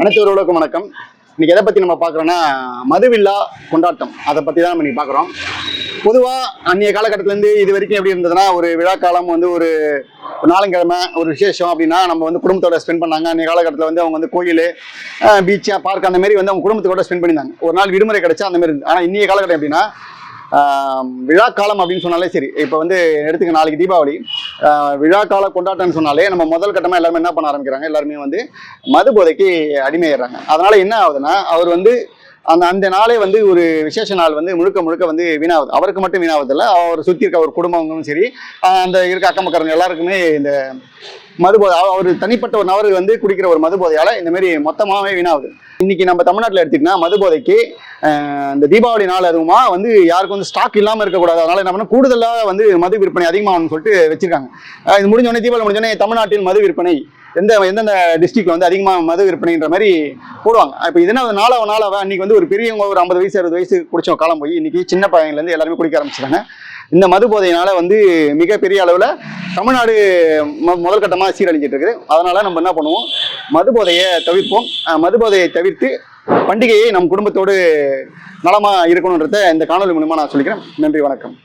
அனைத்து உறவுகளுக்கும் வணக்கம். இன்னைக்கு எதை பற்றி நம்ம பார்க்குறோன்னா மதுவில்லா கொண்டாட்டம். அதை பற்றி தான் நம்ம இன்னைக்கு பார்க்குறோம். பொதுவாக அந்நிய காலகட்டத்திலேருந்து இது வரைக்கும் எப்படி இருந்ததுன்னா ஒரு விழா காலம் வந்து ஒரு ஒரு ஒரு விசேஷம் அப்படின்னா நம்ம வந்து குடும்பத்தோட ஸ்பெண்ட் பண்ணாங்க. அன்றைய காலகட்டத்தில் வந்து அவங்க வந்து கோயில் பீச்சு பார்க் அந்த மாதிரி வந்து அவங்க குடும்பத்தோட ஸ்பெண்ட் பண்ணியிருந்தாங்க. ஒரு நாள் விடுமுறை கிடைச்சா அந்த மாதிரி இருந்து ஆனால் இன்றைய காலகட்டம் எப்படின்னா விழாக்காலம் விழா காலம் அப்படின்னு சொன்னாலே சரி. இப்போ வந்து எடுத்துக்க நாளைக்கு தீபாவளி. விழா கால கொண்டாட்டம்னு சொன்னாலே நம்ம முதல் கட்டமாக எல்லாருமே என்ன பண்ண ஆரம்பிக்கிறாங்க? எல்லாருமே வந்து மது போதைக்கு அடிமையிடுறாங்க அதனால என்ன ஆகுதுன்னா அவர் வந்து அந்த அந்த நாளே வந்து ஒரு விசேஷ நாள் வந்து முழுக்க முழுக்க வந்து வீணாகுது அவருக்கு மட்டும் வீணாவதில்ல அவர் சுற்றி இருக்க ஒரு குடும்பங்களும் சரி அந்த இருக்க அக்கம் பக்கம் எல்லாருக்குமே இந்த மதுபோதை அவர் தனிப்பட்ட ஒரு நபர் வந்து குடிக்கிற ஒரு மதுபோதையால் இந்த மாதிரி மொத்தமாகவே வீணாகுது. இன்னைக்கு நம்ம தமிழ்நாட்டில் எடுத்துக்கிட்டா மது போதைக்கு இந்த தீபாவளி நாள் அதுவுமா வந்து யாருக்கும் வந்து ஸ்டாக் இல்லாமல் இருக்கக்கூடாது. அதனால என்ன பண்ணால் கூடுதலாக வந்து மது விற்பனை அதிகமாகணும்னு சொல்லிட்டு வச்சிருக்காங்க. இது முடிஞ்சோடனே தீபாவளி முடிஞ்சோடனே தமிழ்நாட்டில் மது விற்பனை எந்த எந்தெந்த டிஸ்ட்ரிக்ட்ல வந்து அதிகமாக மது விற்பனைன்ற மாதிரி போடுவாங்க. இப்போ இதனால நாளாக நாளாக அன்னைக்கு வந்து ஒரு பெரியவங்க ஒரு ஐம்பது வயசு அறுபது வயசு குடிச்சவங்க காலம் போய் இன்னைக்கு சின்ன பையன்லேருந்து எல்லாருமே குடிக்க ஆரம்பிச்சிட்டாங்க. இந்த மது போதையினால வந்து மிகப்பெரிய அளவில் தமிழ்நாடு ம- முதல் கட்டமாக சீரழிஞ்சிட்டு இருக்குது. அதனால நம்ம என்ன பண்ணுவோம்? மது போதையை தவிர்ப்போம். மது போதையை தவிர்த்து பண்டிகையை நம் குடும்பத்தோடு நலமாக இருக்கணுன்றத இந்த காணொலி மூலமாக நான் சொல்லிக்கிறேன். நன்றி வணக்கம்.